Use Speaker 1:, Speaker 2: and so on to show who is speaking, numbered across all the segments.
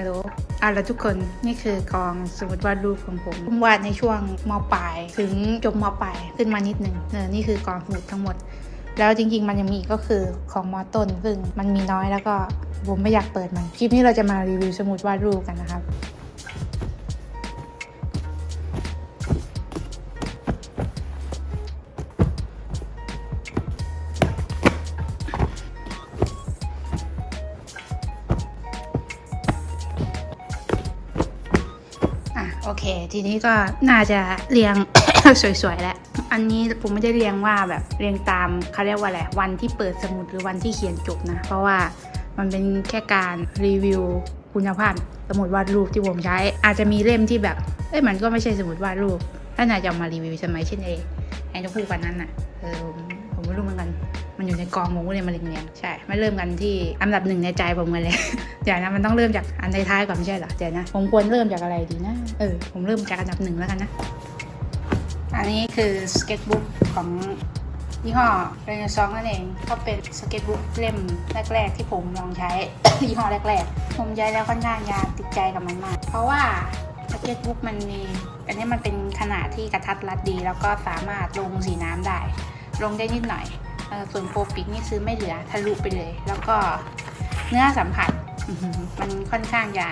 Speaker 1: ฮัลโหลอะแล้วทุกคนนี่คือกองสมุดวาดรูปของผมผมวาดในช่วงมปลาย ถึงจบมปลายขึ้นมานิดนึงเออนี่คือกองสมุดทั้งหมด แล้วจริงๆ มันยังมีอีกก็คือของมต้นซึ่งมันมีน้อยแล้วก็ผมไม่อยากเปิดมันคลิปนี้เราจะมารีวิวสมุดวาดรูปกันนะครับ ทีนี้ก็น่าจะเรียง สวยๆแล้วอันนี้ผมไม่ได้เรียงว่าแบบเรียงตามเขาเรียกว่าอะไรวันที่เปิดสมุดหรือวันที่เขียนจบนะ เพราะว่ามันเป็นแค่การรีวิวคุณภาพสมุดวาดรูปที่ผมใช้ อาจจะมีเล่มที่แบบเอ้ยมันก็ไม่ใช่สมุดวาดรูปถ้านายจะมารีวิวใช่ไหมเช่นเอไอ้นกพูกกันนั้นน่ะเออผมไม่รู้เหมือนกัน มันอยู่ในกองผมก็เลยมาเรียงๆใช่มาเริ่มกันที่อันดับหนึ่งในใจผมกันเลย เดี๋ยวนะมันต้องเริ่มจากอันท้ายๆก่อนไม่ใช่เหรอเดี๋ยวนะผมควรเริ่มจากอะไรดีนะเออผมเริ่มจากอันดับหนึ่งแล้วกันนะ อันนี้คือสเก็ตบุ๊กของยี่ห้อเรนซองนั่นเองก็เป็นสเก็ตบุ๊กเล่มแรก ๆ ที่ผมลองใช้ ยี่ห้อแรก ๆ ผมใช้แล้วค่อนข้างยาติดใจกับมันมาก เพราะว่าสเก็ตบุ๊กมันมีอันนี้มันเป็นขนาดที่กระทัดรัดดี แล้วก็สามารถลงสีน้ำได้ ลงได้นิดหน่อย ส่วนโปรปิกนี่ซื้อไม่เหลือทะลุไปเลย แล้วก็เนื้อสัมผัสมันค่อนข้างจะ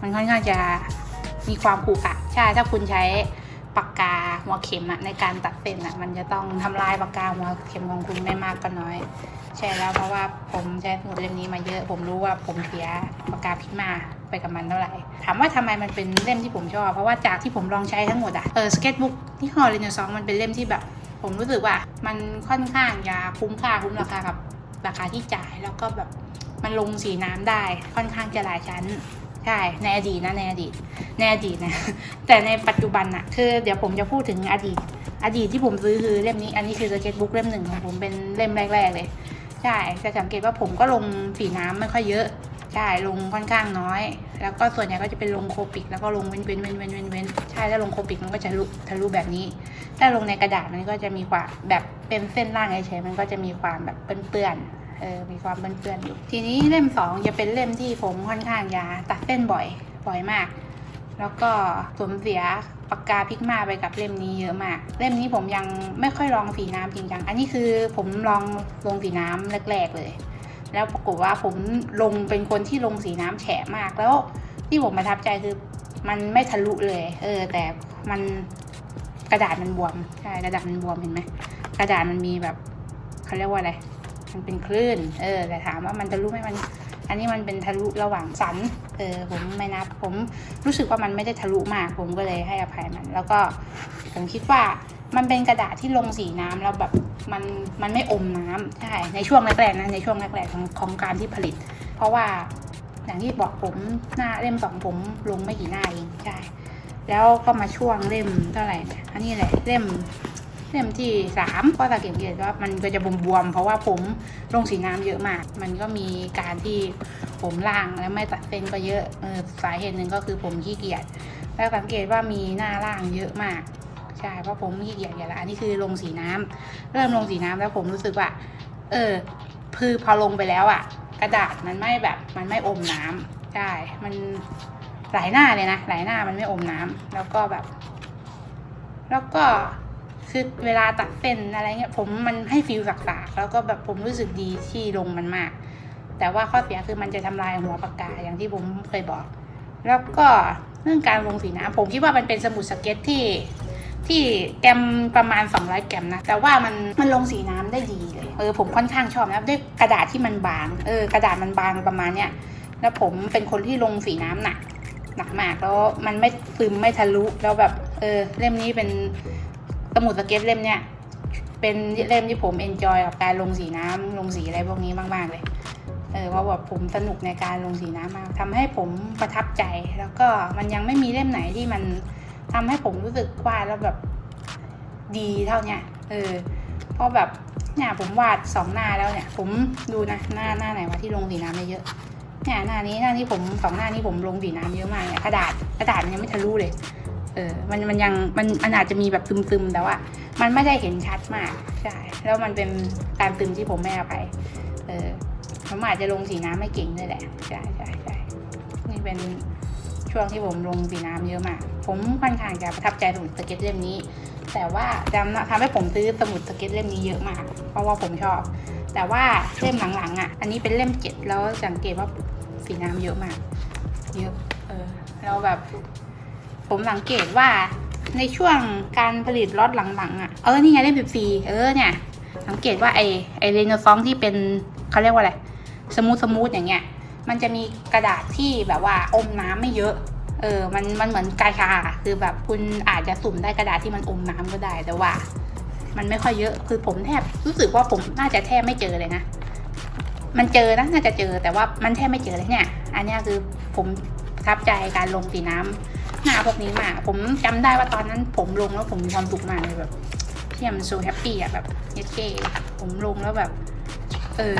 Speaker 1: มันค่อนข้างจะมีความขรุขระใช่ถ้าคุณใช้ปากกาหัวเข็มอะในการตัดเส้นอะมันจะต้องทำลายปากกาหัวเข็มของคุณไม่มากก็น้อย ใช่แล้วเพราะว่าผมใช้สมุดเล่มนี้มาเยอะ ผมรู้ว่าผมเสียปากกาพิมาไปกับมันเท่าไหร่ ถามว่าทำไมมันเป็นเล่มที่ผมชอบ เพราะว่าจากที่ผมลองใช้ทั้งหมดอะเออสเก็ตบุ๊กที่ฮอลลินซองมันเป็นเล่มที่แบบ ผมรู้สึกว่ามันค่อนข้างจะคุ้มค่าคุ้มราคากับราคาที่จ่ายแล้วก็แบบมันลงสีน้ำได้ค่อนข้างจะหลายชั้นใช่ในอดีตนะในอดีตในอดีตนะแต่ในปัจจุบันอะคือเดี๋ยวผมจะพูดถึงอดีต อดีตที่ผมซื้อคือเล่มนี้ อันนี้คือสเก็ตบุ๊กเล่มหนึ่งของผมเป็นเล่มแรก ๆ เลย ใช่จะสังเกตว่าผมก็ลงสีน้ำไม่ค่อยเยอะ ใช่ลงค่อนข้างน้อย แล้วก็ส่วนใหญ่ก็จะเป็นลงโคปิก แล้วก็ลงเว้นเว้นเว้นเว้นเว้นเว้นใช่ถ้าลงโคปิกมันก็จะทะลุทะลุแบบนี้ ถ้าลงในกระดาษมันก็จะมีความแบบเป็นเส้นล่างเฉยๆมันก็จะมีความแบบเปื้อนๆเออมีความเปื้อนๆอยู่ ทีนี้เล่มสองจะเป็นเล่มที่ผมค่อนข้างจะตัดเส้นบ่อยบ่อยมาก แล้วก็สูญเสียปากกาพิกมาไปกับเล่มนี้เยอะมาก เล่มนี้ผมยังไม่ค่อยลองสีน้ำจริงจัง อันนี้คือผมลองลงสีน้ำแรกๆเลย แล้วปรากฏว่าผมลงเป็นคนที่ลงสีน้ำแฉะมากแล้วที่ผมประทับใจคือมันไม่ทะลุเลย เออ แต่มันกระดาษมันบวมใช่กระดาษมันบวมเห็นไหมกระดาษมันมีแบบเขาเรียกว่าอะไรมันเป็นคลื่น เออ แต่ถามว่ามันทะลุไหมมัน อันนี้มันเป็นทะลุระหว่างสัน เออ ผมไม่นับ ผมรู้สึกว่ามันไม่ได้ทะลุมาก ผมก็เลยให้อภัยมัน แล้วก็ผมคิดว่า มันเป็นกระดาษที่ลงสีน้ำแล้วแบบมันมันไม่อมน้ำใช่ในช่วงแรกๆนะในช่วงแรกๆของของการที่ผลิต เพราะว่าอย่างที่บอกผมหน้าเล่มสองผมลงไม่กี่หน้าเองใช่แล้วก็มาช่วงเล่มเท่าไหร่อันนี้แหละเล่มเล่มที่สามก็สังเกตเห็นว่ามันก็จะบวมๆเพราะว่าผมลงสีน้ำเยอะมาก มันก็มีการที่ผมล่างแล้วไม่ตัดเส้นก็เยอะเออสาเหตุหนึ่งก็คือผมขี้เกียจแล้วสังเกตว่ามีหน้าล่างเยอะมาก ใช่เพราะผมขี้เกียจอย่างละอันนี้คือลงสีน้ำเริ่มลงสีน้ำแล้วผมรู้สึกว่า เออคือพอลงไปแล้วอะกระดาษมันไม่แบบมันไม่อมน้ำใช่มันหลายหน้าเลยนะหลายหน้ามันไม่อมน้ำแล้วก็แบบ แล้วก็คือเวลาตัดเส้นอะไรเงี้ย ผมมันให้ฟิลสักๆแล้วก็แบบผมรู้สึกดีที่ลงมันมาก แต่ว่าข้อเสียคือมันจะทำลายหัวปากกาอย่างที่ผมเคยบอก แล้วก็เรื่องการลงสีน้ำผมคิดว่ามันเป็นสมุดสเก็ตที่ ที่แกมประมาณ 200 แกมนะ แต่ว่ามันมันลงสีน้ำได้ดีเลย เออผมค่อนข้างชอบนะด้วยกระดาษที่มันบาง เออกระดาษมันบางประมาณเนี้ย แล้วผมเป็นคนที่ลงสีน้ำหนักหนักมาก แล้วมันไม่ซึมไม่ทะลุ แล้วแบบ เออเล่มนี้เป็นสมุดสเก็ตเล่มเนี้ย เป็นเล่มที่ผมเอนจอยกับการลงสีน้ำลงสีอะไรพวกนี้มาก ๆเลยเออว่าแบบผมสนุกในการลงสีน้ำมากทำให้ผมประทับใจ แล้วก็มันยังไม่มีเล่มไหนที่มัน ทำให้ผมรู้สึกวาดแล้วแบบดีเท่าเนี้ยเออเพราะแบบเนี่ยผมวาดสองหน้าแล้วเนี่ย ผมดูนะหน้าหน้าไหนวะที่ลงสีน้ำเยอะเนี่ยหน้านี้หน้านี้ผมสองหน้านี้ผมลงสีน้ำเยอะมากเนี่ยกระดาษกระดาษมันยังไม่ทะลุเลย เออ มันมันยังมันมันอาจจะมีแบบซึมๆแต่ว่ามันไม่ได้เห็นชัดมากใช่แล้วมันเป็นการซึมที่ผมไม่เอาไป เออผมอาจจะลงสีน้ำไม่เก่งด้วยแหละใช่ใช่ใช่นี่เป็น ช่วงที่ผมลงสีน้ำเยอะมาก ผมค่อนข้างจะประทับใจสมุดสเก็ตเล่มนี้ แต่ว่าจำทำให้ผมซื้อสมุดสเก็ตเล่มนี้เยอะมาก เพราะว่าผมชอบ แต่ว่าเล่มหลังๆอะ อันนี้เป็นเล่มเจ็ดแล้วสังเกตว่าสีน้ำเยอะมาก เยอะ เออแล้วแบบ ผมสังเกตว่าในช่วงการผลิตล็อตหลังๆอะ เออ นี่ไงเล่มสิบสี่เออเนี่ย สังเกตว่าไอไอเรโนซองที่เป็นเขาเรียกว่าอะไร สมูทสมูทอย่างเงี้ย มันจะมีกระดาษที่แบบว่าอมน้ำไม่เยอะ เออ มัน มันเหมือนกาชา คือแบบคุณอาจจะสุ่มได้กระดาษที่มันอมน้ำก็ได้ แต่ว่า มันไม่ค่อยเยอะ คือผมแทบรู้สึกว่าผมน่าจะแทบไม่เจอเลยนะ มันเจอนะ น่าจะเจอ แต่ว่ามันแทบไม่เจอเลยเนี่ย อันนี้คือผมทับใจการลงสีน้ำหน้าพวกนี้มาก ผมจำได้ว่าตอนนั้นผมลงแล้วผมมีความสุขมากเลยแบบเที่ยมโซแฮปปี้อะแบบเยสเคผมลงแล้วแบบ เออ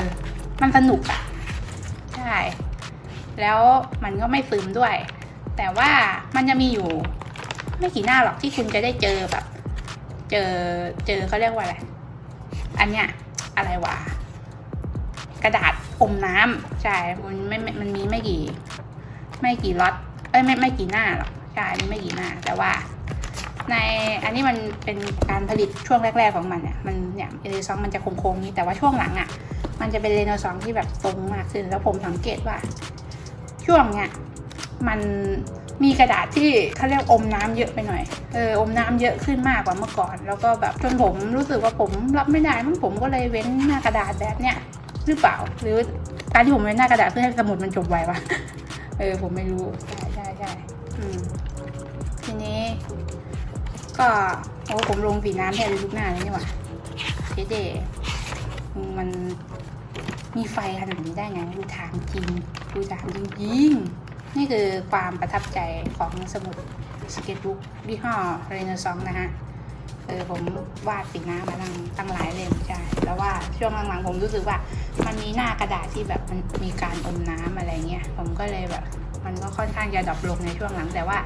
Speaker 1: มันสนุกอะ ใช่ แล้วมันก็ไม่ซึมด้วย แต่ว่ามันจะมีอยู่ ไม่กี่หน้าหรอกที่คุณจะได้เจอแบบ เจอเจอเขาเรียกว่าอะไร อันเนี้ยอะไรวะกระดาษอมน้ำใช่มันไม่มันมีไม่กี่ ไม่กี่ล็อตเอ้ยไม่ไม่กี่หน้าหรอกใช่อันนี้ไม่กี่หน้า แต่ว่า ในอันนี้มันเป็นการผลิตช่วงแรก ๆของมันเนี่ยมันเนี่ยเรโนซองมันจะโค้งๆนี้แต่ว่าช่วงหลังอะ มันจะเป็นเรโนซองที่แบบตรงมากขึ้น แล้วผมสังเกตว่า ช่วงเนี้ยมันมีกระดาษที่เขาเรียกอมน้ำเยอะไปหน่อย เอออมน้ำเยอะขึ้นมากกว่าเมื่อก่อน แล้วก็แบบจนผมรู้สึกว่าผมรับไม่ได้มั้งผมก็เลยเว้นหน้ากระดาษแบบเนี้ยหรือเปล่า หรือการที่ผมเว้นหน้ากระดาษเพื่อให้สมุดมันจบไววะ เออผมไม่รู้ใช่ใช่ใช่ทีนี้ ก็โอ้ผมลงสีน้ำแทบจะทุกหน้าเลยนี่หว่าเจ๊ มันมีไฟขนาดนี้ได้ไงดูถามจริงดูถามจริงๆ นี่คือความประทับใจของสมุดสเก็ตบุ๊กยี่ห้อเรเนซองนะฮะเออผมวาดสีน้ำมาตั้งตั้งหลายเล่มใช่แล้วว่าช่วงหลังๆผมรู้สึกว่า มันมีหน้ากระดาษที่แบบมันมีการอมน้ำอะไรเงี้ยผมก็เลยแบบ มันก็ค่อนข้างจะดรอปลงในช่วงหลังแต่ว่า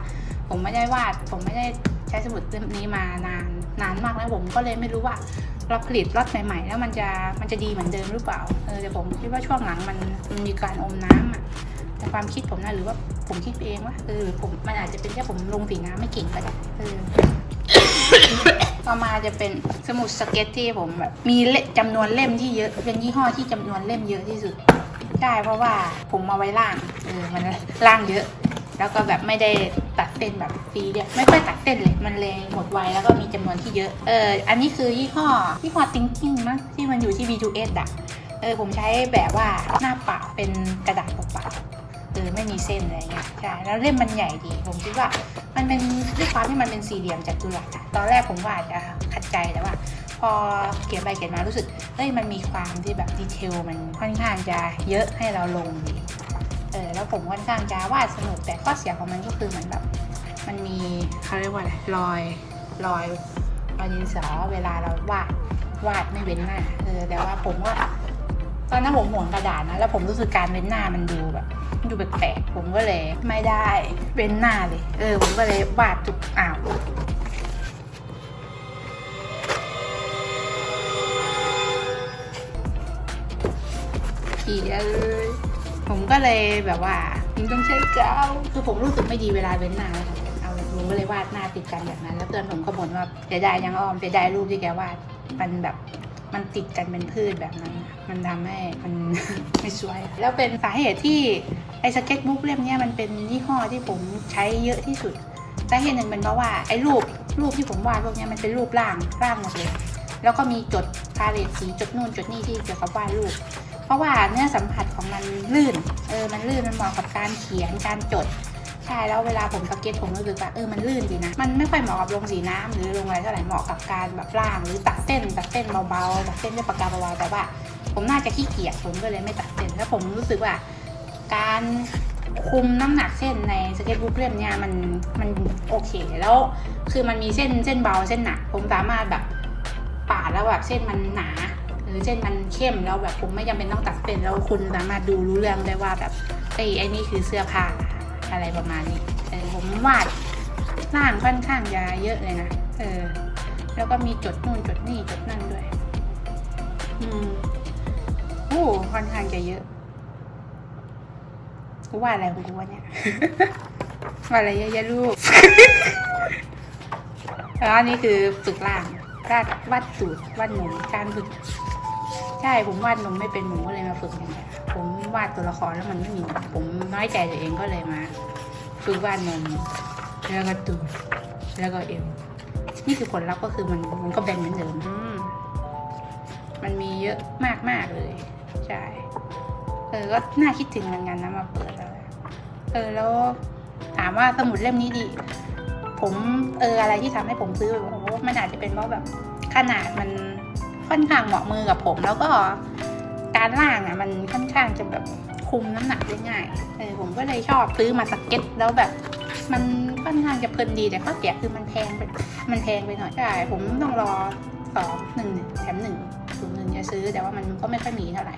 Speaker 1: ผมไม่ได้วาดผมไม่ได้ใช้สมุดเล่มนี้มานานนานมากแล้วผมก็เลยไม่รู้ว่า เราผลิตรอดใหม่ๆแล้วมันจะมันจะดีเหมือนเดิมหรือเปล่าเออแต่ผมคิดว่าช่วงหลังมันมันมีการอมน้ำอะในความคิดผมนะหรือว่าผมคิดเองว่าเออหรือผมมันอาจจะเป็นแค่ผมลงสีน้ำไม่เก่งก็ได้เออต่อมาจะเป็นสมุดสเก็ตที่ผมแบบมีเล่มจำนวนเล่มที่เยอะ เป็นยี่ห้อที่จำนวนเล่มเยอะที่สุดใช่เพราะว่าผมมาไว้ล่างเออมันล่างเยอะ แล้วก็แบบไม่ได้ตัดเส้นแบบฟรีเนี่ยไม่ค่อยตัดเส้นเลยมันเลยหมดไวแล้วก็มีจำนวนที่เยอะเอออันนี้คือยี่ห้อยี่ห้อ thinking มั้งที่มันอยู่ที่ V2S อะเออผมใช้แบบว่าหน้าปล่าเป็นกระดาษเปล่าเออไม่มีเส้นอะไรเงี้ยใช่แล้วเล่มมันใหญ่ดี ผมคิดว่ามันเป็นด้วยความที่มันเป็นสี่เหลี่ยมจัตุรัสตอนแรกผมว่าอาจจะขัดใจแต่ว่า พอเขียนไปเขียนมารู้สึกเอ้ยมันมีความที่แบบดีเทลมันค่อนข้างจะเยอะให้เราลงดี เออแล้วผมค่อนข้างจะวาดสนุกแต่ข้อเสียของมันก็คือเหมือนแบบมันมีเขาเรียกว่าอะไรรอยรอยรอยดินสอเวลาเราวาดวาดไม่เว้นหน้าเออแต่ว่าผมว่าตอนนั้นผมห่วงกระดาษนะแล้วผมรู้สึกการเว้นหน้ามันดูแบบดูแปลกๆผมก็เลยไม่ได้เว้นหน้าเลย เออ ผมก็เลยวาดจุกอ้าวเขียเลย ผมก็เลยแบบว่ายิงต้องใช้กาวคือผมรู้สึกไม่ดีเวลาเว้นหน้าแล้วเอาผมก็เลยวาดหน้าติดกันแบบนั้น แล้วเพื่อนผมก็บ่นว่าเสียดายยังอ้อมเสียดายรูปที่แกวาดมันแบบมันติดกันเป็นพืชแบบนั้น มันทำให้มันไม่สวย แล้วเป็นสาเหตุที่ไอ้สเก็ตบุ๊กเล่มนี้มันเป็นยี่ห้อที่ผมใช้เยอะที่สุดสาเหตุหนึ่งเป็นเพราะว่าไอ้รูปรูปที่ผมวาดพวกนี้มันเป็นรูปร่างร่างหมดเลย แล้วก็มีจดพาเลตสีจดนู่นจดนี่ที่เกี่ยวกับวาดรูป เพราะว่าเนื้อสัมผัสของมันลื่น เออ มันลื่น มันเหมาะกับการเขียน การจด ใช่ แล้วเวลาผมสเก็ตผมรู้สึกว่า เออ มันลื่นดีนะ มันไม่ค่อยเหมาะกับลงสีน้ำหรือลงอะไรเท่าไหร่ เหมาะกับการแบบล่าง หรือตัดเส้น ตัดเส้นเบาๆ ตัดเส้นด้วยปากกาเบาๆ แต่ว่า ผมน่าจะขี้เกียจ ผมก็เลยไม่ตัดเส้น แล้วผมรู้สึกว่า การคุมน้ำหนักเส้นในสเก็ตบุ๊กเล่มเนี้ยมันมันโอเคแล้ว คือมันมีเส้นเส้นเบาเส้นหนัก ผมสามารถแบบปาดแล้วแบบเส้นมันหนา รือเส้นมันเข้มแล้วแบบผมไม่จำเป็นต้องตัดเส้นแล้วคุณสามารถดูรู้เรื่องได้ว่าแบบไอ้ไอ้นี่คือเสื้อผ้าอะไรประมาณนี้เออผมวาดร่างค่อนข้างจะเยอะเลยนะเออ แล้วก็มีจดนู่นจดนี่จดนั่นด้วย อืมโอ้ค่อนข้างจะเยอะกูวาดอะไรของกูวะเนี่ยวาดอะไรเยอะแยะรูปแล้วอันนี้คือฝึกล่างวาดวาดตูดวาดหนูการฝึก ใช่ผมวาดนมไม่เป็นผมก็เลยมาฝึกอย่างเงี้ยผมวาดตัวละครแล้วมันไม่มีนมผมน้อยใจตัวเองก็เลยมาฝึกวาดนมแล้วก็ตูดแล้วก็เอวนี่คือผลลัพธ์ก็คือมันมันก็แบนเหมือนเดิมอืมมันมีเยอะมากมากๆเลยใช่เออก็น่าคิดถึงเหมือนกันนะมาเปิดแล้วเออแล้วถามว่าสมุดเล่มนี้ดีผมเอออะไรที่ทำให้ผมซื้อแบบโอ้มันอาจจะเป็นเพราะแบบขนาดมัน ค่อนข้างเหมาะมือกับผม แล้วก็การล่างอะมันค่อนข้างจะแบบคุมน้ำหนักได้ง่ายเออผมก็เลยชอบซื้อมาสเก็ตแล้วแบบ มันค่อนข้างจะเพลินดีแต่ข้อเสียคือมันแพงไปมันแพงไปหน่อยใช่ผมต้องรอสองหนึ่งแถมหนึ่งศูนย์หนึ่งจะซื้อแต่ว่ามันก็ไม่ค่อยมีเท่าไหร่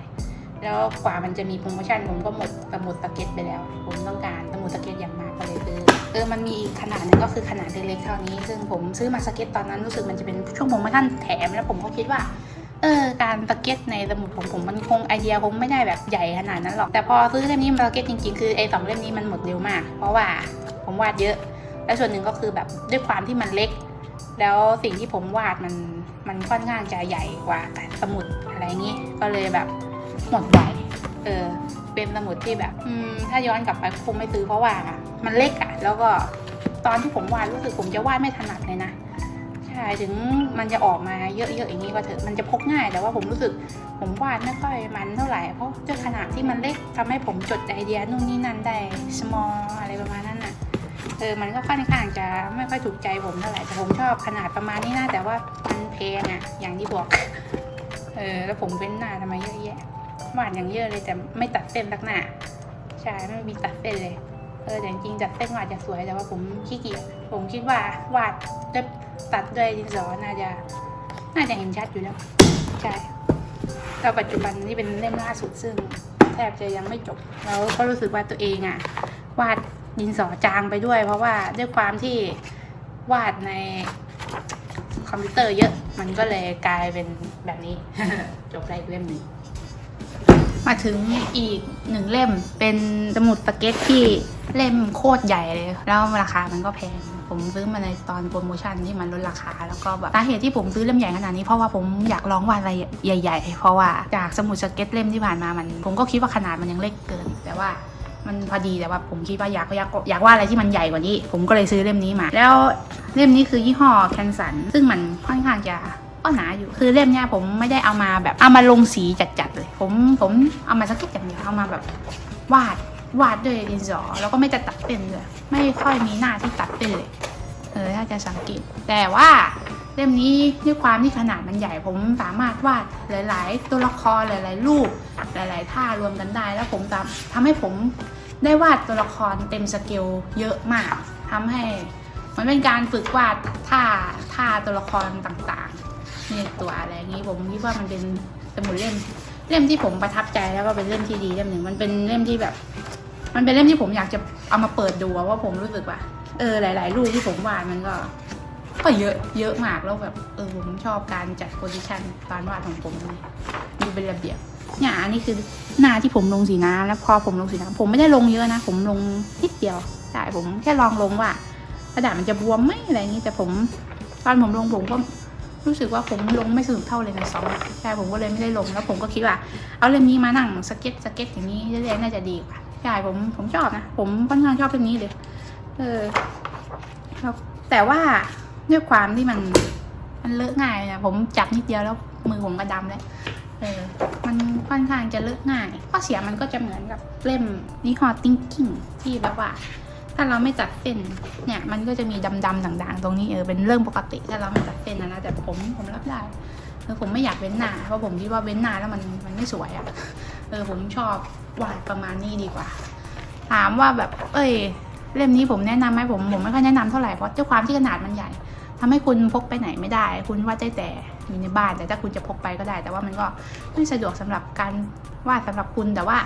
Speaker 1: แล้วกว่ามันจะมีโปรโมชั่นผมก็หมดสมุดสเก็ตไปแล้ว ผมต้องการสมุดสเก็ตอย่างมากก็เลยซื้อ เออมันมีอีกขนาดหนึงก็คือขนาดเล็กๆเท่านี้ ซึ่งผมซื้อมาสเก็ตตอนนั้นรู้สึกมันจะเป็นช่วงโปรโมชั่นแถมแล้วผมก็คิดว่าเออการสเก็ตในสมุดผมผมมันคงไอเดียคงไม่ได้แบบใหญ่ขนาดนั้นหรอกแต่พอซื้อเล่มนี้มาสเก็ตจริงๆคือไอ้สองเล่มนี้มันหมดเร็วมาก เพราะว่าผมวาดเยอะ และส่วนหนึ่งก็คือแบบด้วยความที่มันเล็ก แล้วสิ่งที่ผมวาดมันมันค่อนข้างจะใหญ่กว่าสมุดอะไรอย่างนี้ ก็เลยแบบหมดไวเออเป็นสมุดที่แบบ อืม ถ้าย้อนกลับไปคงไม่ซื้อเพราะว่ามันเล็กอะแล้วก็ตอนที่ผมวาดรู้สึกผมจะวาดไม่ถนัดเลยนะใช่ถึงมันจะออกมาเยอะๆอย่างนี้ก็เถอะมันจะพกง่าย แต่ว่าผมรู้สึกผมวาดไม่ค่อยมันเท่าไหร่เพราะด้วยขนาดที่มันเล็กทำให้ผมจดไอเดียนู่นนี่นั่นได้ small อะไรประมาณนั้นน่ะเออมันก็ค่อนข้างจะไม่ค่อยถูกใจผมเท่าไหร่แต่ผมชอบขนาดประมาณนี้นะแต่ว่ามันแพงอะอย่างที่บอกเออแล้วผมเว้นหน้าทำไมเยอะแยะวาดอย่างเยอะเลยแต่ไม่ตัดเส้นสักหน้าใช่ไม่มีตัดเส้นเลย เออแต่จริงๆตัดเส้นวาดจะสวยแต่ว่าผมขี้เกียจผมคิดว่าวาดด้วยตัดด้วยดินสอน่าจะน่าจะเห็นชัดอยู่แล้วใช่แล้วปัจจุบันนี่เป็นเล่มล่าสุดซึ่งแทบจะยังไม่จบแล้วก็รู้สึกว่าตัวเองอะวาดดินสอจางไปด้วย เพราะว่าด้วยความที่วาดในคอมพิวเตอร์เยอะ มันก็เลยกลายเป็นแบบนี้ จบได้อีกเล่มหนึ่ง มาถึงอีกหนึ่งเล่มเป็นสมุดสเก็ตที่เล่มโคตรใหญ่เลย แล้วราคามันก็แพง ผมซื้อมาในตอนโปรโมชั่นที่มันลดราคา แล้วก็แบบสาเหตุที่ผมซื้อเล่มใหญ่ขนาดนี้เพราะว่าผมอยากลองวาดอะไรใหญ่ ๆ เพราะว่าจากสมุดสเก็ตเล่มที่ผ่านมามัน ผมก็คิดว่าขนาดมันยังเล็กเกิน แต่ว่ามันพอดีแต่ว่าผมคิดว่าอยากอยากอยากวาดอะไรที่มันใหญ่กว่านี้ ผมก็เลยซื้อเล่มนี้มา แล้วเล่มนี้คือยี่ห้อแคนสันซึ่งมันค่อนข้างจะ ก็หนาอยู่คือเล่มเนี้ยผมไม่ได้เอามาแบบเอามาลงสีจัดๆเลย ผมผมเอามาสักแค่อย่างเดียวเอามาแบบวาดวาดด้วยดินสอแล้วก็ไม่จะตัดเป็นเลยไม่ค่อยมีหน้าที่ตัดเป็นเลยเออถ้าจะสังเกตแต่ว่าเล่มนี้ด้วยความที่ขนาดมันใหญ่ผมสามารถวาดหลาย ๆ ตัวละครหลาย ๆ รูปหลาย ๆ ท่ารวมกันได้ แล้วผมทำทำให้ผมได้วาดตัวละครเต็มสเกลเยอะมากทำให้มันเป็นการฝึกวาดท่าท่าตัวละครต่าง ๆ ในตัวอะไรอย่างนี้ผมคิดว่ามันเป็นสมุดเล่ม เล่มที่ผมประทับใจแล้วก็เป็นเล่มที่ดีเล่มหนึ่งมันเป็นเล่มที่แบบ มันเป็นเล่มที่ผมอยากจะเอามาเปิดดูอะว่าผมรู้สึกว่า เออหลาย ๆ รูปที่ผมวาดมันก็ ก็เยอะเยอะมากแล้วแบบเออผมชอบการจัดโพซิชันตอนวาดของผมเลยดูเป็นระเบียบเนี่ยอันนี้คือหน้าที่ผมลงสีน้ำแล้วพอผมลงสีน้ำผมไม่ได้ลงเยอะนะ ผมลงนิดเดียวใช่ผมแค่ลองลงว่ากระดาษมันจะบวมไหมอะไรอย่างนี้แต่ผม ตอนผมลงผมก็ รู้สึกว่าผมลงไม่สนุกเท่าเลยนะสองใช่ผมก็เลยไม่ได้ลงแล้วผมก็คิดว่า เอาเล่มนี้มานั่งสเก็ตสเก็ตอย่างนี้เรื่อยๆน่าจะดีกว่าใช่ผมผมชอบนะ ผมค่อนข้างชอบเล่มนี้เลย เออแล้วแต่ว่าด้วยความที่มันมันเลอะง่ายนะผมจับนิดเดียวแล้วมือผมก็ดำแล้วเออมันค่อนข้างจะเลอะง่ายข้อเสียมันก็จะเหมือนกับเล่มยี่ห้อติ้งกิ้งที่แบบว่า ถ้าเราไม่จัดเส้นเนี่ยมันก็จะมีดำๆด่างๆ ตรงนี้เออเป็นเรื่องปกติ ถ้าเราไม่จัดเส้นนะนะแต่ผมผมรับได้เออผมไม่อยากเว้นหน้าเพราะผมคิดว่าเว้นหน้าแล้วมันมันไม่สวยอะ่ะเออผมชอบวาดประมาณนี้ดีกว่า ถามว่าแบบ เอ้ยเล่มนี้ผมแนะนำไหมผมผมไม่ค่อยแนะนำเท่าไหร่เพราะด้วยความที่ขนาดมันใหญ่ทำให้คุณพกไปไหนไม่ได้ คุณวาดได้แต่อยู่ในบ้านแต่ถ้าคุณจะพกไปก็ได้ แต่ว่ามันก็ไม่สะดวกสำหรับการวาดสำหรับคุณแต่ว่า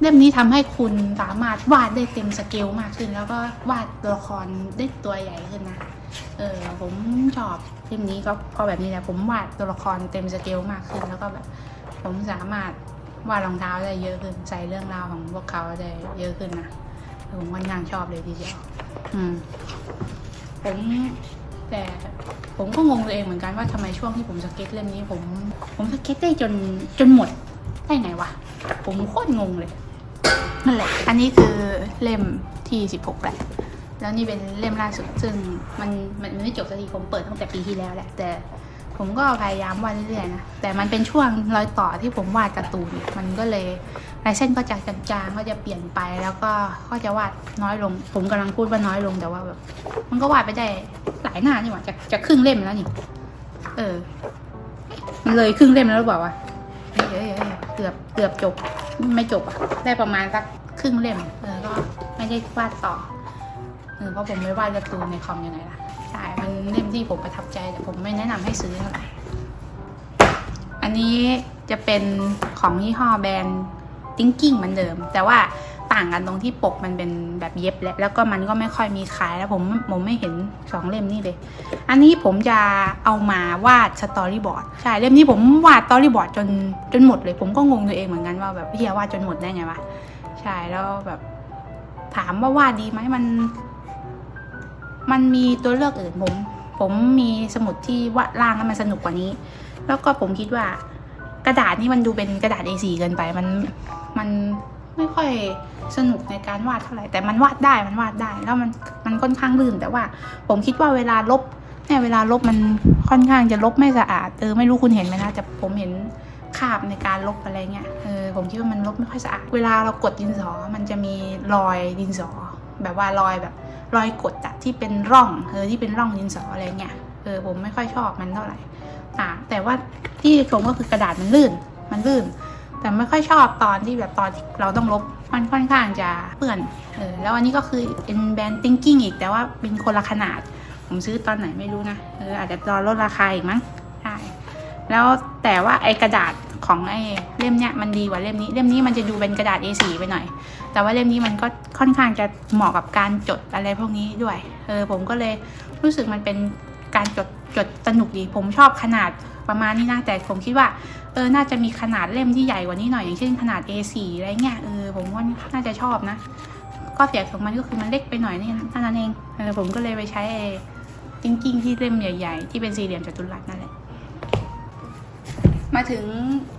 Speaker 1: เล่มนี้ทำให้คุณสามารถวาดได้เต็มสเกลมากขึ้น แล้วก็วาดตัวละครได้ตัวใหญ่ขึ้นนะ เออผมชอบเล่มนี้ก็พราะแบบนี้แหละผมวาดตัวละครเต็มสเกลมากขึ้น แล้วก็แบบผมสามารถวาดรองเท้าได้เยอะขึ้น ใส่เรื่องราวของพวกเขาได้เยอะขึ้นนะผมค่อนข้างชอบเลยทีเดียว อืม ผมแต่ผมก็งงตัวเองเหมือนกันว่าทำไมช่วงที่ผมสเก็ตเล่มนี้ผม ผมสเก็ตได้จนจนหมด ได้ไงวะ ผมโคตรงงเลย นั่นแหละ อันนี้คือเล่มที่สิบหกแหละ แล้วนี่เป็นเล่มล่าสุด ซึ่งมันมันไม่จบสักทีผมเปิดตั้งแต่ปีที่แล้วแหละ แต่ผมก็พยายามวาดเรื่อยๆนะ แต่มันเป็นช่วงรอยต่อที่ผมวาดการ์ตูน มันก็เลยลายเส้นก็จะจางๆ ก็จะเปลี่ยนไป แล้วก็ก็จะวาดน้อยลง ผมกำลังพูดว่าน้อยลงแต่ว่าแบบ มันก็วาดไปได้หลายหน้านี่หว่าจะจะครึ่งเล่มแล้วนี่ เออ มันเลยครึ่งเล่มแล้วหรือเปล่าวะ เอ้ยเอ้ยเกือบเกือบจบไม่จบอะได้ประมาณสักครึ่งเล่มเออก็ไม่ได้วาดต่อเออเพราะผมไม่วาดการ์ตูนในคอมยังไงล่ะใช่มันเล่มที่ผมประทับใจแต่ผมไม่แนะนำให้ซื้อเท่าไหร่อันนี้จะเป็นของยี่ห้อแบรนด์ Thinking เหมือนเดิม แต่ว่าางกันตรงที่ปกมันเป็นแบบเย็บแหละแล้วก็มันก็ไม่ค่อยมีขายแล้วผมผมไม่เห็นสองเล่มนี้เลย อันนี้ผมจะเอามาวาดสตอรี่บอร์ดใช่เล่มนี้ผมวาดสตอรี่บอร์ดจนจนหมดเลย ผมก็งงตัวเองเหมือนกันว่าแบบพี่วาดจนหมดได้ไงวะใช่แล้วแบบ ถามว่าวาดดีไหมมัน มันมีตัวเลือกอื่นผม ผมมีสมุดที่วาดล่างแล้วมันสนุกกว่านี้ แล้วก็ผมคิดว่ากระดาษนี่มันดูเป็นกระดาษ A4 เกินไปมันมัน ไม่ค่อยสนุกในการวาดเท่าไหร่แต่มันวาดได้มันวาดได้แล้วมันมันค่อนข้างลื่นแต่ว่า ผมคิดว่าเวลาลบเนี่ยเวลาลบมันค่อนข้างจะลบไม่สะอาดเออไม่รู้คุณเห็นไหมนะแต่ผมเห็นคาบในการลบอะไรเงี้ยเออผมคิดว่ามันลบไม่ค่อยสะอาดเวลาเรากดดินสอมันจะมีรอยดินสอ แบบว่ารอยแบบรอยกดอะที่เป็นร่องเออที่เป็นร่องดินสออะไรเงี้ยเออผมไม่ค่อยชอบมันเท่าไหร่อ่าแต่ว่าที่ชมก็คือกระดาษมันลื่นมันลื่น แต่ไม่ค่อยชอบตอนที่แบบตอนที่เราต้องลบ มันค่อนข้างจะเปื่อนเออแล้วอันนี้ก็คือเป็นแบรนด์ thinking อีกแต่ว่าเป็นคนละขนาด ผมซื้อตอนไหนไม่รู้นะเอออาจจะรอลดราคาอีกมั้งใช่แล้วแต่ว่าไอ้กระดาษของไอ้เล่มเนี้ยมันดีกว่าเล่มนี้เล่มนี้มันจะดูเป็นกระดาษ A4 ไปหน่อย แต่ว่าเล่มนี้มันก็ค่อนข้างจะเหมาะกับการจดอะไรพวกนี้ด้วยเออผมก็เลยรู้สึกมันเป็นการจดจดสนุกดี ผมชอบขนาดประมาณนี้นะแต่ผมคิดว่า เออ น่าจะมีขนาดเล่มที่ใหญ่กว่านี้หน่อย อย่างเช่นขนาด A4 อะไรเงี้ย เออ ผมว่าน่าจะชอบนะ ก็เสียของมันก็คือมันเล็กไปหน่อยนี่เท่านั้นเอง เออ ผมก็เลยไปใช้จริงๆที่เล่มใหญ่ ๆ ที่เป็นสี่เหลี่ยมจัตุรัสนั่น มาถึง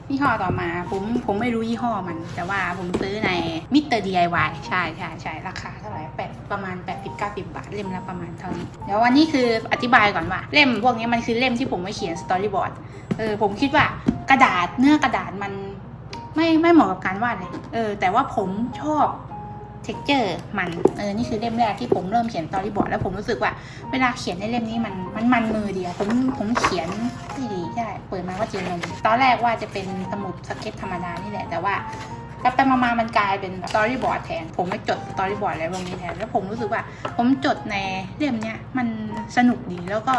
Speaker 1: ยี่ห้อต่อมา ผมผมไม่รู้ยี่ห้อมัน แต่ว่าผมซื้อในมิสเตอร์ DIY ใช่ใช่ใช่ราคาเท่าไหร่แปดประมาณ 80 90 บาท เล่มละประมาณเท่านี้ เดี๋ยววันนี้คืออธิบายก่อนว่า เล่มพวกนี้มันคือเล่มที่ผมไว้เขียนสตอรี่บอร์ดเออผมคิดว่ากระดาษเนื้อกระดาษมันไม่ไม่เหมาะกับการวาดเลย เออ แต่ว่าผมชอบ เท็กเจอร์มันเออนี่คือเล่มแรกที่ผมเริ่มเขียนตอรี่บอร์ดแล้วผมรู้สึกว่า เวลาเขียนในเล่มนี้มันมันมันมือเดีอะผมผมเขียนไม่ดีใช่เปิดมาก็เจอนมตอนแรกว่าจะเป็นสมุดสเก็ตธรรมดานี่แหละแต่ว่าไปไปมามา มันกลายเป็นสตอรี่บอร์ดแทน ผมไม่จดสตอรี่บอร์ดอะไรพวกนี้แทน แล้วผมรู้สึกว่า ผมจดในเล่มเนี้ย มันสนุกดีแล้วก็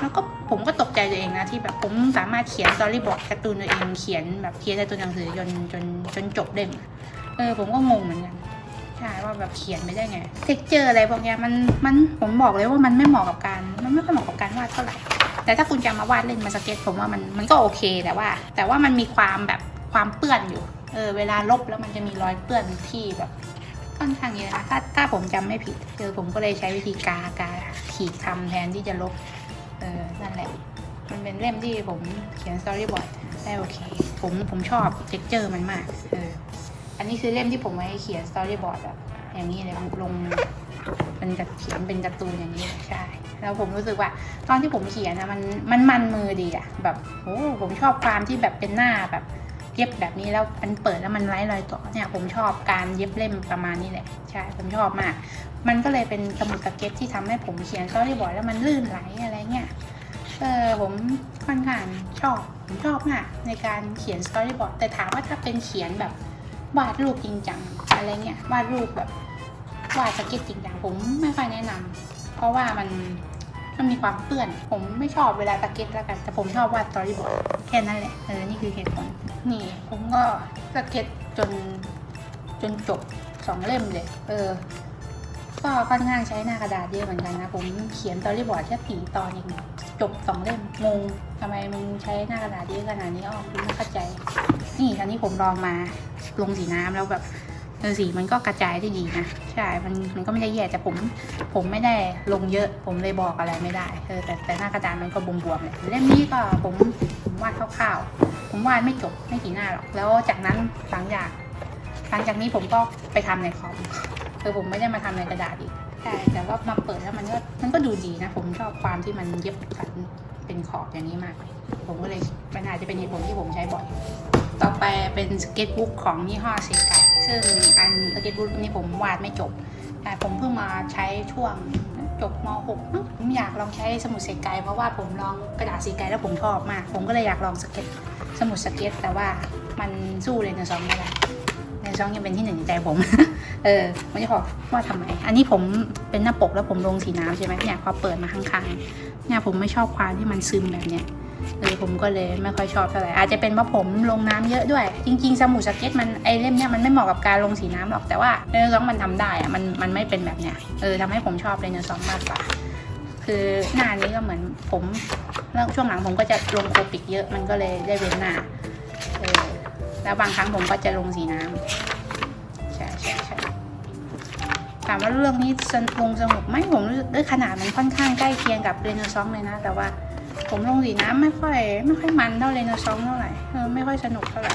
Speaker 1: แล้วก็ผมก็ตกใจตัวเองนะที่แบบผมสามารถเขียนสตอรี่บอร์ดการ์ตูนตัวเองเขียนแบบเขียนในตัวหนังสือจนจนจนจบเล่ม เออผมก็งงเหมือนกัน ใช่ว่าแบบเขียนไม่ได้ไง เท็กเจอร์อะไรพวกนี้มันมันผมบอกเลยว่ามันไม่เหมาะกับการมันไม่ค่อยเหมาะกับการวาดเท่าไหร่ แต่ถ้าคุณจะมาวาดเล่นมาสเก็ตผมว่ามันมันก็โอเคแต่ว่า แต่ว่ามันมีความแบบความเปื้อนอยู่เออเวลาลบแล้วมันจะมีรอยเปื้อนที่แบบค่อนข้างเยอะนะถ้าถ้าผมจำไม่ผิดเออผมก็เลยใช้วิธีกากาขีดคำแทนที่จะลบเออนั่นแหละ มันเป็นเล่มที่ผมเขียนสตอรี่บอร์ดได้โอเค ผมผมชอบเท็กเจอร์มันมากเออ อันนี้คือเล่มที่ผมไว้เขียนสตอรี่บอร์ดแบบอย่างนี้เลยลงเป็นกระเขียนเป็นการ์ตูนอย่างนี้ใช่แล้วผมรู้สึกว่า ตอนที่ผมเขียนนะมันมันมันมือดีอะแบบโอ้ผมชอบความที่แบบเป็นหน้าแบบเย็บแบบนี้แล้วมันเปิดแล้วมันไร้รอยต่อเนี่ยผมชอบการเย็บเล่มประมาณนี้แหละใช่ผมชอบมาก มันก็เลยเป็นสมุดสเก็ตที่ทำให้ผมเขียนสตอรี่บอร์ดแล้วมันลื่นไหลอะไรเงี้ยเออผมค่อนข้างชอบผมชอบมากในการเขียนสตอรี่บอร์ดแต่ถามว่าถ้าเป็นเขียนแบบ วาดรูปจริงจังอะไรเงี้ยวาดรูปแบบวาดสเก็ตจริงจังผมไม่ค่อยแนะนำเพราะว่ามันมันมีความเปื้อน ผมไม่ชอบเวลาสเก็ตแล้วกัน แต่ผมชอบวาดสตอรี่บอร์ดแค่นั้นแหละเออนี่คือเหตุผลนี่ ผมก็สเก็ตจนจนจบสองเล่มเลย เออ ก็ค่อนข้างใช้หน้ากระดาษเยอะเหมือนกันนะ ผมเขียนสตอรี่บอร์ดแค่สี่ตอนเองจบสองเล่มงงทำไมมึงใช้หน้ากระดาษเยอะขนาดนี้อ้อคุณไม่เข้าใจ นี่คราวนี้ผมลองมาลงสีน้ำแล้วแบบเออสีมันก็กระจายได้ดีนะใช่ มันมันก็ไม่ได้แย่แต่ผม ผมไม่ได้ลงเยอะ ผมเลยบอกอะไรไม่ได้เออแต่แต่หน้ากระดานมันก็บวมๆเลยเล่มนี้ก็ผมผมวาดคร่าวๆ ผมวาดไม่จบไม่กี่หน้าหรอก แล้วจากนั้นหลังจากหลังจากนี้ผมก็ไปทำในคอมคือผมไม่ได้มาทำในกระดาษอีกใช่แต่ว่ามาเปิดแล้วมันก็มันก็ดูดีนะ ผมชอบความที่มันเย็บกันเป็นขอบอย่างนี้มาก ผมก็เลยมันอาจจะเป็นเหตุผลที่ผมใช้บ่อย ต่อไปเป็นสเก็ตบุ๊กของยี่ห้อเซไกซึ่งอันสเก็ตบุ๊กนี้ผมวาดไม่จบ แต่ผมเพิ่งมาใช้ช่วงจบม .6 ผมอยากลองใช้สมุดเซไกเพราะว่าผมลองกระดาษเซไกแล้วผมชอบมาก ผมก็เลยอยากลองสเก็ตสมุดสเก็ต แต่ว่ามันสู้เลยในซองไม่ได้ในซองยังเป็นที่หนึ่งในใจผม เออไม่จะบอกว่าทำไม อันนี้ผมเป็นหน้าปกแล้วผมลงสีน้ำใช่ไหมเนี่ยพอเปิดมาข้างๆเนี่ยผมไม่ชอบความที่มันซึมแบบเนี้ย เออผมก็เลยไม่ค่อยชอบเท่าไหร่อาจจะเป็นเพราะผมลงน้ำเยอะด้วย จริง ๆ สมุดสเก็ตมันไอเล่มเนี้ยมันไม่เหมาะกับการลงสีน้ำหรอกแต่ว่าเรนซองมันทำได้อะมันมันไม่เป็นแบบเนี้ยเออทำให้ผมชอบเรนซองมากกว่าคือหน้านี้ก็เหมือนผมแล้วช่วงหลังผมก็จะลงโคปิกเยอะมันก็เลยได้เว้นหน้าเออแล้วบางครั้งผมก็จะลงสีน้ำใช่ใช่ใช่ถามว่าเรื่องนี้ลงสนุกไหมผมรู้สึกด้วยขนาดมันค่อนข้างใกล้เคียงกับเรนซองเลยนะ แต่ว่า ผมลงสีน้ำไม่ค่อย ไม่ค่อยมันเท่าเลนซองเท่าไหร่เออไม่ค่อยสนุกเท่าไหร่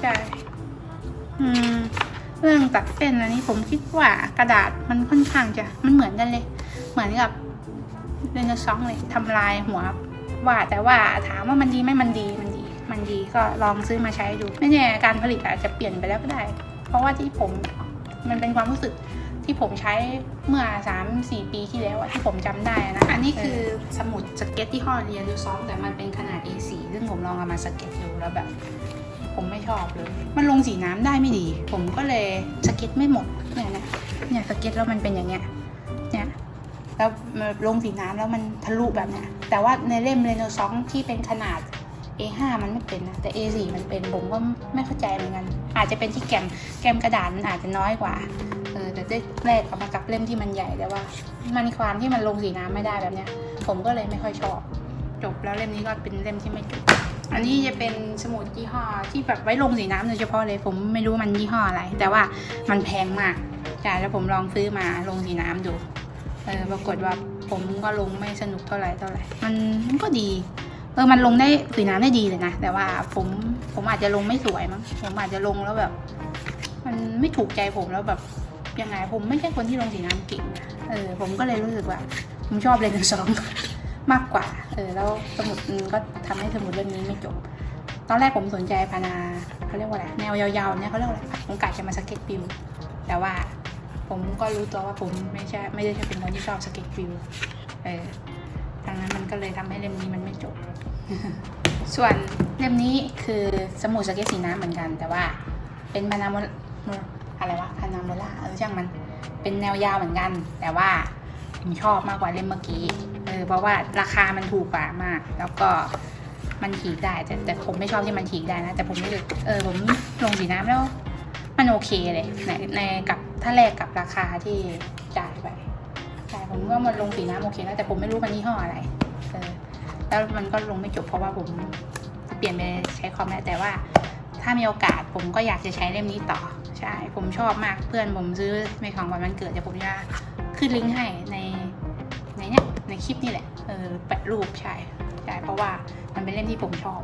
Speaker 1: ใช่อืมเรื่องตัดเส้นอันนี้ผมคิดว่ากระดาษมันค่อนข้างจะมันเหมือนกันเลย เหมือนกับเรนซองเลยทำลายหัววาดแต่ว่าถามว่ามันดีไหมมันดีมันดี มันดีก็ลองซื้อมาใช้ดู ไม่แน่การผลิตอาจจะเปลี่ยนไปแล้วก็ได้ เพราะว่าที่ผมมันเป็นความรู้สึก ที่ผมใช้เมื่อ 3 4 ปีที่แล้วอะที่ผมจำได้นะ อันนี้คือสมุดสเก็ตที่ห่อเรียนดูซองแต่มันเป็นขนาด A4 ซึ่งผมลองเอามาสเก็ตดูแล้วแบบ ผมไม่ชอบเลย มันลงสีน้ำได้ไม่ดี ผมก็เลยสเก็ตไม่หมดเนี่ยนะเนี่ยสเก็ตแล้วมันเป็นอย่างเงี้ยเนี่ยแล้วมันลงสีน้ำแล้วมันทะลุแบบเนี้ยแต่ว่าในเล่มเรโนซองที่เป็นขนาด A5 มันไม่เป็นนะ แต่ A4 มันเป็นผมก็ไม่เข้าใจเหมือนกัน อาจจะเป็นที่แกมแกมกระดาษมันอาจจะน้อยกว่าเออแต่ ได้แลกออกมากับเล่มที่มันใหญ่แต่ว่า มันมีความที่มันลงสีน้ำไม่ได้แบบเนี้ย ผมก็เลยไม่ค่อยชอบ จบแล้วเล่มนี้ก็เป็นเล่มที่ไม่จบอันนี้จะเป็นสมุดยี่ห้อที่แบบไว้ลงสีน้ำโดยเฉพาะเลย ผมไม่รู้มันยี่ห้ออะไร แต่ว่ามันแพงมากใช่แล้วผมลองซื้อมาลงสีน้ำดูเออปรากฏว่าผมก็ลงไม่สนุกเท่าไหร่เท่าไหร่มันมันก็ดีเออมันลงได้สีน้ำได้ดีเลยนะแต่ว่าผมผมอาจจะลงไม่สวยมั้งผมอาจจะลงแล้วแบบ มันไม่ถูกใจผมแล้วแบบ ยังไง ผมไม่ใช่คนที่ลงสีน้ำเก่งเออผมก็เลยรู้สึกว่า ผมชอบเลนส์สองมากกว่า เออแล้วสมุดก็ทำให้สมุดเล่มนี้ไม่จบ ตอนแรกผมสนใจพานาเขาเรียกว่าอะไรแนวยาวๆเนี่ยเขาเรียกว่าอะไรผมกะจะมาสเก็ตฟิลแต่ว่าผมก็รู้ตัวว่าผมไม่ใช่ไม่ได้เป็นคนที่ชอบสเก็ตฟิลเออดังนั้นมันก็เลยทำให้เล่มนี้มันไม่จบ ส่วนเล่มนี้คือสมุดสเก็ตสีน้ำเหมือนกัน แต่ว่าเป็นพานาโม อะไรวะพานาโมล่าเออช่างมันเป็นแนวยาวเหมือนกัน แต่ว่าผมชอบมากกว่าเล่มเมื่อกี้เออเพราะว่าราคามันถูกกว่ามาก แล้วก็มันฉีกได้แต่แต่ผมไม่ชอบที่มันฉีกได้นะ แต่ผมรู้สึกเออผมลงสีน้ำแล้ว มันโอเคเลยในในกับถ้าแลกกับราคาที่จ่ายไปใช่ผมว่ามันลงสีน้ำโอเคนะแต่ผมไม่รู้มันยี่ห้ออะไรเออแล้วมันก็ลงไม่จบเพราะว่าผมเปลี่ยนไปใช้คอมแล้วแต่ว่าถ้ามีโอกาสผมก็อยากจะใช้เล่มนี้ต่อ ใช่ ผมชอบมากเพื่อนผมซื้อในของวันวันเกิดเดี๋ยวผมจะขึ้นลิงก์ให้ในในเนี้ยในคลิปนี่แหละเออแปะรูปใช่ใช่เพราะว่ามันเป็นเล่มที่ผมชอบ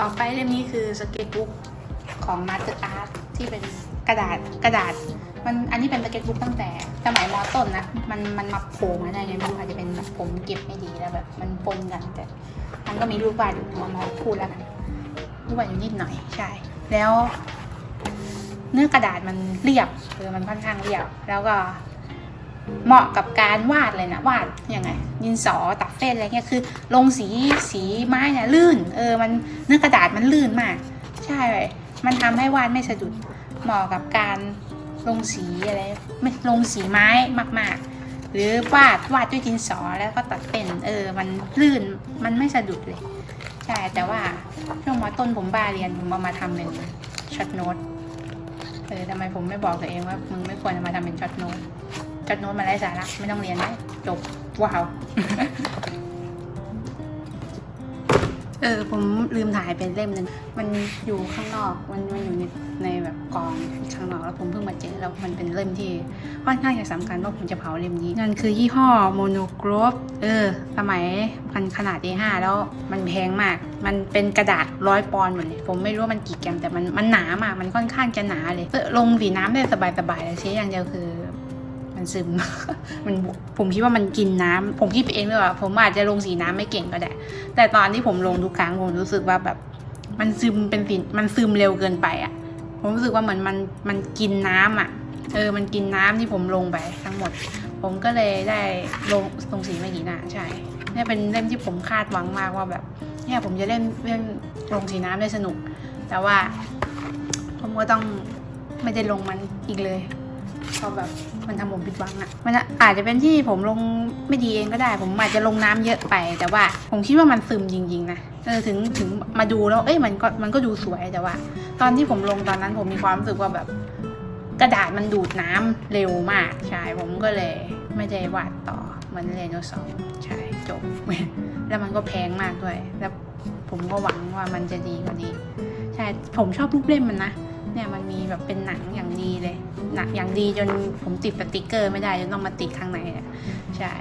Speaker 1: ต่อไปเล่มนี้คือสเก็ตบุ๊กของ Master Art ที่เป็นกระดาษกระดาษมันอันนี้เป็นสเก็ตบุ๊กตั้งแต่สมัยมอต้นนะ มันมันมาโผล่มาได้ไงไมันอาจจะเป็นผมเก็บไม่ดีแล้วแบบ มันปนกันแต่ มันก็มีรูปวาดอยู่เอมาพูดแล้วกัน รูปวาดอยู่นิดหน่อยใช่ แล้ว เนื้อกระดาษมันเรียบเออมันค่อนข้างเรียบ แล้วก็เหมาะกับการวาดเลยนะวาดยังไงดินสอตัดเส้นอะไรเงี้ยคือ ลงสีสีไม้เนี่ยลื่น เออมันเนื้อกระดาษมันลื่นมาก ใช่ มันทำให้วาดไม่สะดุดเหมาะกับการลงสีอะไรไม่ลงสีไม้มาก ๆ หรือวาดวาดด้วยดินสอแล้วก็ตัดเป็นเออมันลื่นมันไม่สะดุดเลย ใช่ แต่ว่าช่วงมต้นผมบ้าเรียนผมเอามาทำเป็นช็อตโน้ตเออทำไมผมไม่บอกตัวเองว่ามึงไม่ควรจะมาทำเป็นช็อตโน้ตช็อตโน้ตมาไร้สาระไม่ต้องเรียนได้จบว้าว เออผมลืมถ่ายเป็นเล่มหนึ่งมันอยู่ข้างนอกมันมันอยู่ในในแบบกองข้างนอกแล้วผมเพิ่งมาเจอแล้วมันเป็นเล่มที่ค่อนข้างจะสำคัญว่าผมจะเผาเล่มนี้นั่นคือยี่ห้อโมโนกรฟเออ สมัยพันขนาด A5 แล้วมันแพงมาก มันเป็นกระดาษร้อยปอนด์หมดเลยผมไม่รู้ว่ามันกี่แกรมแต่มันมันหนามากมันค่อนข้างจะหนาเลยเออลงสีน้ำได้สบายๆเลยเช่อย่างเดียวคือ ซึม มันผมคิดว่ามันกินน้ำผมคิดเองเลยว่าผมอาจจะลงสีน้ำไม่เก่งก็ได้ แต่ตอนที่ผมลงทุกครั้งผมรู้สึกว่าแบบ มันซึมเป็นสีมันซึมเร็วเกินไปอะ ผมรู้สึกว่าเหมือนมันมันกินน้ำอะ เออ มันกินน้ำที่ผมลงไปทั้งหมด ผมก็เลยได้ลงลงสีไม่กี่หน้าใช่เนี่ยเป็นเล่มที่ผมคาดหวังมากว่าแบบเนี่ยผมจะเล่นเล่นลงสีน้ำได้สนุก แต่ว่าผมก็ต้องไม่ได้ลงมันอีกเลย พราะแบบมันทำผมผิดหวังอะมันอาจจะเป็นที่ผมลงไม่ดีเองก็ได้ ผมอาจจะลงน้ำเยอะไป แต่ว่าผมคิดว่ามันซึมจริงๆนะเออถึงถึงมาดูแล้ว เอ้ยมันก็มันก็ดูสวยแต่ว่า ตอนที่ผมลงตอนนั้นผมมีความรู้สึกว่าแบบ กระดาษมันดูดน้ำเร็วมากใช่ผมก็เลยไม่ได้วาดต่อเหมือนเรโนสองใช่จบแล้วมันก็แพงมากด้วย แล้วผมก็หวังว่ามันจะดีกว่านี้ ใช่ผมชอบรูปเล่มมันนะเนี่ยมันมีแบบเป็นหนังอย่างดีเลย อย่างดีจนผมติดสติกเกอร์ไม่ได้จนต้องมาติดข้างในอะใช่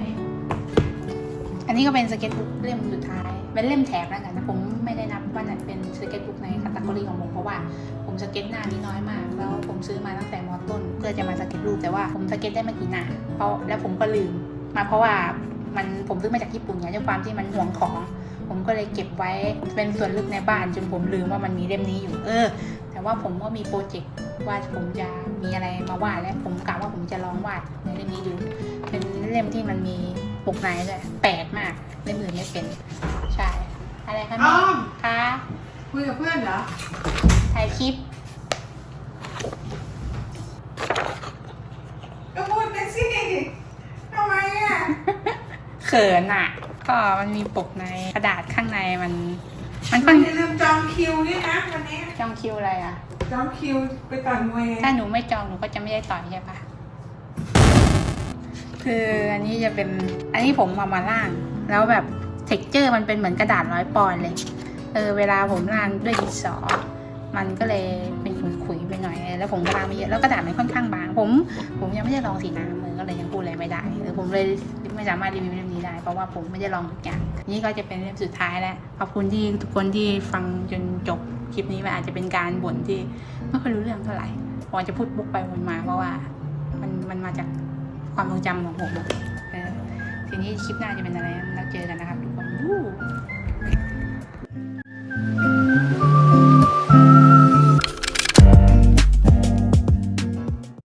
Speaker 1: อันนี้ก็เป็นสเก็ตบุ๊กเล่มสุดท้าย เป็นเล่มแถบแล้วกันนะผมไม่ได้นับว่านั่นเป็นสเก็ตบุ๊กในคัตตากรีของผมเพราะว่าผมสเก็ตหน้านี้น้อยมาก แล้วผมซื้อมาตั้งแต่มอต้น เพื่อจะมาสเก็ตรูปแต่ว่าผมสเก็ตได้ไม่กี่หน้าเพราะแล้วผมก็ลืมมาเพราะว่ามันผมซื้อมาจากญี่ปุ่นไงด้วยความที่มันห่วงของ ผมก็เลยเก็บไว้เป็นส่วนลึกในบ้านจนผมลืมว่ามันมีเล่มนี้อยู่เออ แต่ว่าผมก็มีโปรเจกต์ ว่าผมจะมีอะไรมาวาดและผมกะว่าผมจะลองวาดในเล่มนี้ดู เป็นเล่มที่มันมีปกในด้วยแปลกมากเล่มอื่นไม่เป็นใช่อะไรคะ
Speaker 2: อ้
Speaker 1: แม่
Speaker 2: อม
Speaker 1: คะ
Speaker 2: คุยกับเพื่อนเหรอ
Speaker 1: ถ่ายคลิป
Speaker 2: ก็พูดไปสิทำไมอะ
Speaker 1: เขินอะ ก็มันมีปกในกระดาษข้างในมัน มันค่
Speaker 2: มั
Speaker 1: อนน
Speaker 2: อย่าลืมจองคิวด้วยนะวันนี้
Speaker 1: จองคิวอะไรอะ
Speaker 2: จองคิวไปต่อยมวย
Speaker 1: ถ้าหนูไม่จองหนูก็จะไม่ได้ต่อยใช่ปะคืออันนี้จะเป็นอันนี้ผมเอามาล่าง แล้วแบบเท็กเจอร์มันเป็นเหมือนกระดาษร้อยปอนด์เลย เออเวลาผมล่างด้วยดินสอ มันก็เลยเป็นขุยๆไปหน่อย แล้วผมก็ล้างไม่เยอะแล้วกระดาษมันค่อนข้างบาง ผม ผมยังไม่ได้ลองสีน้ำมือก็เลยยังพูดอะไรไม่ได้เออผมเลยไม่สามารถรีวิว ได้ เพราะว่าผมไม่ได้ลองทุกอย่าง นี่ก็จะเป็นเล่มสุดท้ายแล้ว ขอบคุณที่ทุกคนที่ฟังจนจบคลิปนี้มันอาจจะเป็นการบ่นที่ไม่ค่อยรู้เรื่องเท่าไหร่พอจะพูดบุกไปวนมาเพราะว่ามันมันมาจากความทรงจำของผมทีนี้คลิปหน้าจะเป็นอะไรแล้วเจอกันนะครับทุกคน